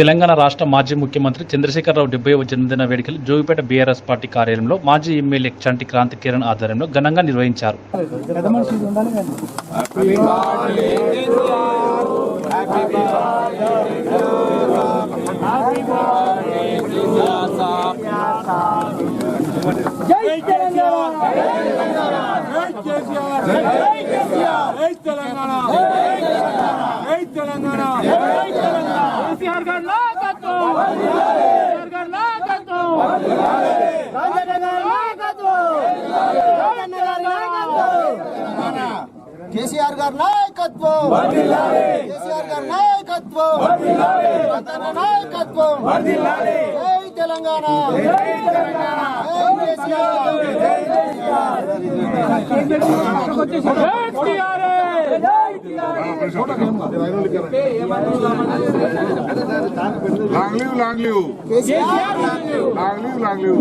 తెలంగాణ రాష్ట్ర మాజీ ముఖ్యమంత్రి చంద్రశేఖరరావు డెబ్బైవ జన్మదిన వేడుకలు జోగిపేట బీఆర్ఎస్ పార్టీ కార్యాలయంలో మాజీ ఎమ్మెల్యే చంటి క్రాంతి కిరణ్ ఆధ్వర్యంలో ఘనంగా నిర్వహించారు. జై తెలంగాణ! జై తెలంగాణ! జై తెలంగాణ కేసీఆర్ గారి నాయకత్వం. కేసీఆర్ గారి నాయకత్వం. రాజన్న గారి నాయకత్వం. రాజన్న గారి నాయకత్వం కేసీఆర్. గారి నాయకత్వం కేసీఆర్. గారి నాయకత్వం నాయకత్వం జై తెలంగాణ జై KCR. Long live long live. Long live long live.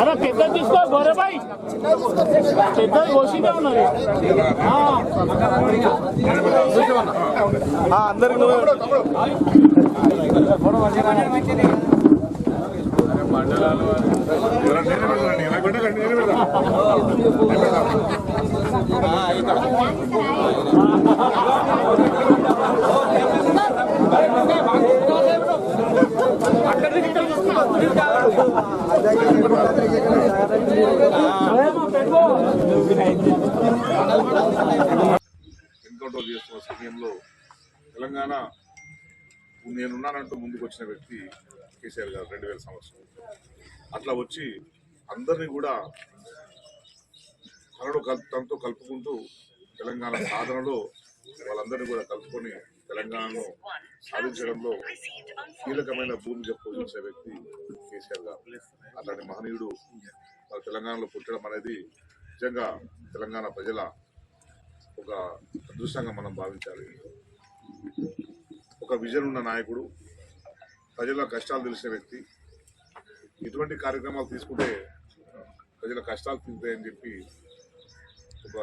అరే పెద్ద తీసుకో గోరేబాయ్ పెద్ద కోసినే ఉన్నది ఎన్కౌంటర్ చేస్తున్న సమయంలో తెలంగాణ నేనున్నానంటూ ముందుకు వచ్చిన వ్యక్తి కేసీఆర్ గారు రెండు వేల సంవత్సరం అట్లా వచ్చి అందరినీ కూడా తనను తనతో కలుపుకుంటూ తెలంగాణ సాధనలో వాళ్ళందరినీ కూడా కలుపుకొని తెలంగాణను సాధించడంలో కీలకమైన భూమిక పోషించే వ్యక్తి కేసీఆర్ గారు. అట్లాంటి మహనీయుడు మన తెలంగాణలో పుట్టడం అనేది నిజంగా తెలంగాణ ప్రజల ఒక అదృష్టంగా మనం భావించాలి. ఒక విజన్ ఉన్న నాయకుడు ప్రజల కష్టాలు తెలిసిన వ్యక్తి ఇటువంటి కార్యక్రమాలు తీసుకుంటే ప్రజల కష్టాలు తీరుతాయని చెప్పి ఒక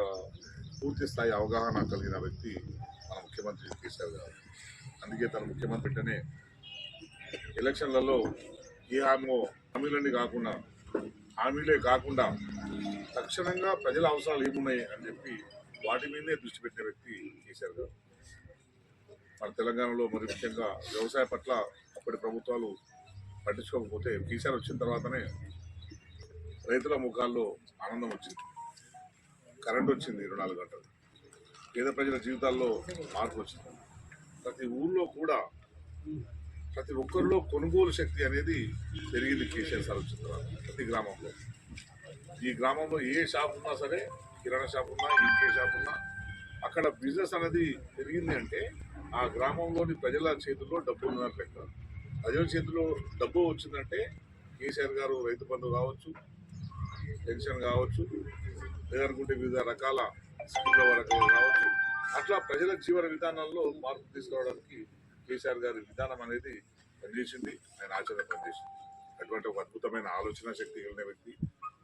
పూర్తి స్థాయి అవగాహన కలిగిన వ్యక్తి మన ముఖ్యమంత్రి కేసీఆర్ గారు. అందుకే తన ముఖ్యమంత్రి వెంటనే ఎలక్షన్లలో ఏ హామీ హామీలన్నీ కాకుండా హామీలే కాకుండా తక్షణంగా ప్రజల అవసరాలు ఏమున్నాయి అని చెప్పి వాటి మీదే దృష్టి పెట్టిన వ్యక్తి కేసీఆర్ గారు. మన తెలంగాణలో మరి ముఖ్యంగా వ్యవసాయ పట్ల అప్పటి ప్రభుత్వాలు పట్టించుకోకపోతే కేసీఆర్ వచ్చిన తర్వాతనే రైతుల ముఖాల్లో ఆనందం వచ్చింది. కరెంట్ వచ్చింది ఇరవై నాలుగు గంటలు. పేద ప్రజల జీవితాల్లో మార్పు వచ్చింది. ప్రతి ఊర్లో కూడా ప్రతి ఒక్కరిలో కొనుగోలు శక్తి అనేది పెరిగింది కేసీఆర్ సార్ వచ్చిన ప్రతి గ్రామంలో. ఈ గ్రామంలో ఏ షాప్ ఉన్నా సరే కిరాణా షాప్ ఉన్నా ఇంకే షాప్ ఉన్నా అక్కడ బిజినెస్ అనేది పెరిగింది అంటే ఆ గ్రామంలోని ప్రజల చేతుల్లో డబ్బు ఉన్నారు లెక్క. ప్రజల చేతిలో డబ్బు వచ్చిందంటే కేసీఆర్ గారు రైతు బంధు కావచ్చు పెన్షన్ కావచ్చు లేదనుకుంటే వివిధ రకాల స్కూళ్ళ వరకు కావచ్చు అట్లా ప్రజల జీవన విధానాల్లో మార్పు తీసుకురావడానికి కేసీఆర్ గారి విధానం అనేది పనిచేసింది. ఆయన ఆచరణ పనిచేసింది. అటువంటి ఒక అద్భుతమైన ఆలోచన శక్తి కలిగిన వ్యక్తి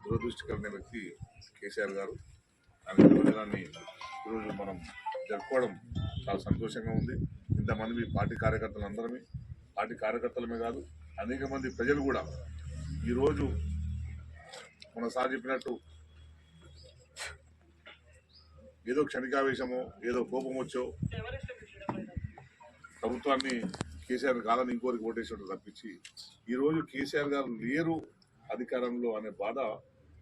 దురదృష్టి కలిగిన వ్యక్తి కేసీఆర్ గారు. ఆయన జన్మదినాన్ని ఈరోజు మనం జరుపుకోవడం చాలా సంతోషంగా ఉంది. ఇంతమంది పార్టీ కార్యకర్తలు అందరమే. పార్టీ కార్యకర్తలమే కాదు అనేక మంది ప్రజలు కూడా ఈరోజు మన సార్ చెప్పినట్టు ఏదో క్షణికావేశమో ఏదో కోపం వచ్చో ప్రభుత్వాన్ని కేసీఆర్ కాదని ఇంకోరికి ఓటేసినట్టు తప్పించి ఈరోజు కేసీఆర్ గారు లేరు అధికారంలో అనే బాధ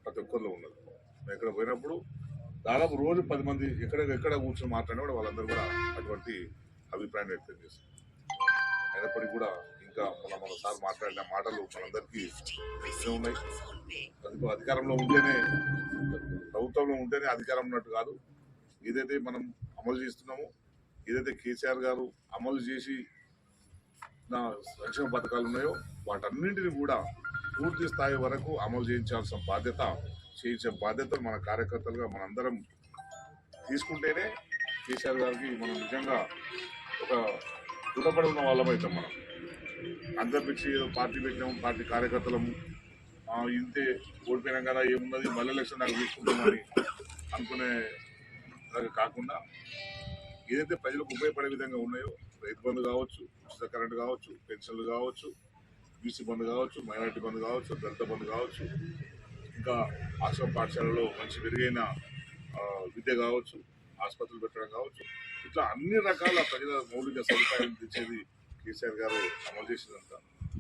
ప్రతి ఒక్కరిలో ఉన్నది. మేము ఎక్కడ పోయినప్పుడు దాదాపు రోజు పది మంది ఎక్కడ ఎక్కడ కూర్చొని మాట్లాడినా కూడా వాళ్ళందరూ కూడా అటువంటి అభిప్రాయం వ్యక్తం చేస్తారు అయినప్పటికీ కూడా ఇంకా మన మన సార్ మాట్లాడిన మాటలు మనందరికీ ఉన్నాయి. అధికారంలో ఉంటేనే ప్రభుత్వంలో ఉంటేనే అధికారం ఉన్నట్టు కాదు. ఏదైతే మనం అమలు చేస్తున్నామో ఏదైతే కేసీఆర్ గారు అమలు చేసి నా సంక్షేమ పథకాలు ఉన్నాయో వాటన్నింటినీ కూడా పూర్తి స్థాయి వరకు అమలు చేయించాల్సిన బాధ్యత చేయించే బాధ్యత మన కార్యకర్తలుగా మనందరం తీసుకుంటేనే కేసీఆర్ గారికి మనం నిజంగా ఒక రుణపడి ఉన్న వాళ్ళం మనం. అందరిపించి ఏదో పార్టీ పెట్టినాము పార్టీ కార్యకర్తలము. ఇంతే ఓడిపోయినాం కదా ఏమున్నది మళ్ళీ ఎలక్షన్ దాకా తీసుకుంటామని అనుకునే అలాగే కాకుండా ఏదైతే ప్రజలకు ఉపయోగపడే విధంగా ఉన్నాయో రైతు బంధు కావచ్చు ఉచిత కరెంట్ కావచ్చు పెన్షన్లు కావచ్చు బీసీ బంధు కావచ్చు మైనార్టీ బంధు కావచ్చు దళిత బంధు కావచ్చు ఇంకా ఆశ్రమ పాఠశాలలో మంచి మెరుగైన విద్య కావచ్చు ఆసుపత్రులు పెట్టడం కావచ్చు ఇట్లా అన్ని రకాల ప్రజల మౌలిక సదుపాయాలు తెచ్చేది కేసీఆర్ గారు అమలు చేసినంత.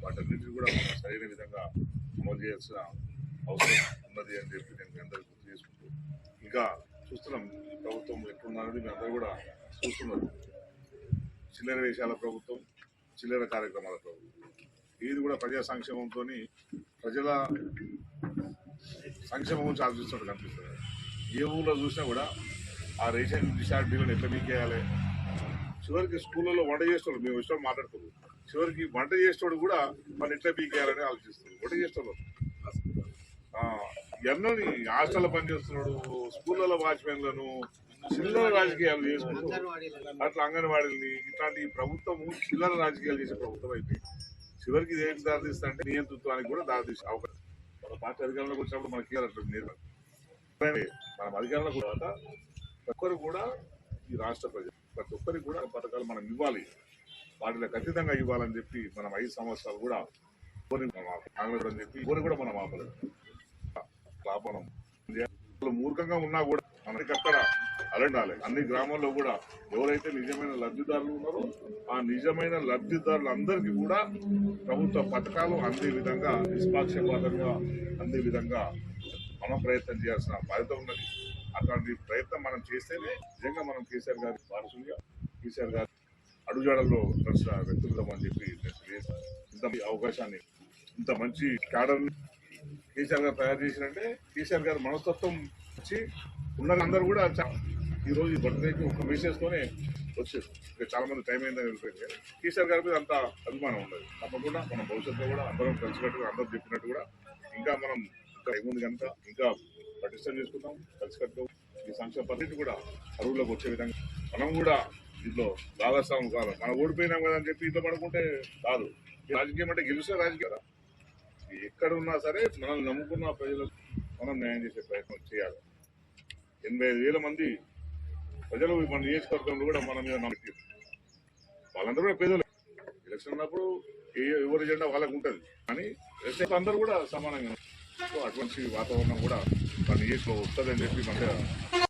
వాటన్నిటిని కూడా మనం సరైన విధంగా అమలు చేయాల్సిన అవసరం ఉన్నది అని చెప్పి నేను అందరికీ గుర్తు చేసుకుంటూ. ఇంకా చూస్తున్నాం. ప్రభుత్వం ఎట్లున్నది మీ అందరూ కూడా చూస్తున్నారు. చిల్లర వేషాల ప్రభుత్వం చిల్లర కార్యక్రమాల ప్రభుత్వం. ఇది కూడా ప్రజా సంక్షేమంతో ప్రజల సంక్షేమం గురించి ఆలోచిస్తున్నట్టు కనిపిస్తుంది. ఏ ఊళ్ళో చూసినా కూడా ఆ రేషన్ డిషార్ట్ బిల్లుని ఎట్లా మీకేయాలి చివరికి స్కూళ్ళలో వంట చేస్తాడు మేము ఇష్టం మాట్లాడుతున్నాం చివరికి వంట చేసేవాడు కూడా మన ఎట్లా పీకేయాలని ఆలోచిస్తుంది. వంట చేసేవాడు ఎన్నోని హాస్టల్లో పనిచేస్తున్నాడు స్కూళ్ళలో వాచ్మెన్లను చిల్లర రాజకీయాలు చేసుకుంటూ అట్లా అంగన్వాడీలని ఇట్లాంటి ప్రభుత్వము చిల్లర రాజకీయాలు చేసే ప్రభుత్వం అయితే చివరికి ఏం దారితీస్తా అంటే నియంతృత్వానికి కూడా దారితీసే అవకాశం. మన పార్టీ అధికారంలోకి వచ్చినప్పుడు మనకి అట్లా నిర్ణయం మనం అధికారంలోకి తర్వాత ప్రతి ఒక్కరు కూడా ఈ రాష్ట్ర ప్రజలు ప్రతి ఒక్కరికి కూడా పథకాలు మనం ఇవ్వాలి. వాటిలో ఖచ్చితంగా ఇవ్వాలని చెప్పి మనం ఐదు సంవత్సరాలు కూడా కోరి మనం ఆప- అని చెప్పి కోరి కూడా మనం ఆపలేదు. స్థాపనం. మూర్ఖంగా ఉన్నా కూడా మనకి అక్కడ అలండాలి అన్ని గ్రామాల్లో కూడా ఎవరైతే నిజమైన లబ్ధిదారులు ఉన్నారో ఆ నిజమైన లబ్ధిదారులందరికీ కూడా ప్రభుత్వ పథకాలు అందే విధంగా నిష్పాక్షపాతంగా అందే విధంగా మనం ప్రయత్నం చేయాల్సిన బాధ్యత ఉన్నది. అట్లాంటి ప్రయత్నం మనం చేస్తేనే నిజంగా మనం కేసీఆర్ గారి వారసులుగా కేసీఆర్ గారి అడుగుజాడల్లో నడిచిన వ్యక్తులుగా అని చెప్పి ఇంత అవకాశాన్ని ఇంత మంచి క్యాడర్ కేసీఆర్ గారు తయారు చేసినంటే కేసీఆర్ గారి మనస్తత్వం వచ్చి ఉన్న అందరూ కూడా ఈరోజు ఈ బర్త్డేకి ఒక మెసేజ్ తోనే వచ్చారు. ఇంకా చాలా మంది టైం అయిందని వెళ్ళిపోయింది కేసీఆర్ గారి మీద అంత అభిమానం ఉండదు. తప్పకుండా మన భవిష్యత్తులో కూడా అందరం కలిసికట్టుగా అందరూ చెప్పినట్టు కూడా ఇంకా మనం ఇంకా ఏముంది కనుక ఇంకా పటిష్టం చేసుకుందాం కలిసికట్టుగా. ఈ సంక్షేమ పద్ధతి కూడా అరువులోకి వచ్చే విధంగా మనం కూడా ఇంట్లో భాగస్వామి కాదు మనం ఓడిపోయినాం కదా అని చెప్పి ఇంట్లో పడుకుంటే కాదు. ఈ రాజకీయం అంటే గెలిచిన రాజకీయ ఎక్కడ ఉన్నా సరే మనల్ని నమ్ముకున్న ప్రజలకు మనం న్యాయం చేసే ప్రయత్నం చేయాలి. ఎనభై ఐదు వేల మంది ప్రజలు మన నియోజకవర్గంలో కూడా మన మీద నమ్మకం వాళ్ళందరూ కూడా పేదలు. ఎలక్షన్ ఉన్నప్పుడు ఏ- ఎవరి జెండా వాళ్ళకు ఉంటుంది. కానీ ఎలక్షన్ అందరూ కూడా సమానంగా సో అటువంటి వాతావరణం కూడా మన నియోజకవర్గం వస్తుందని చెప్పి మన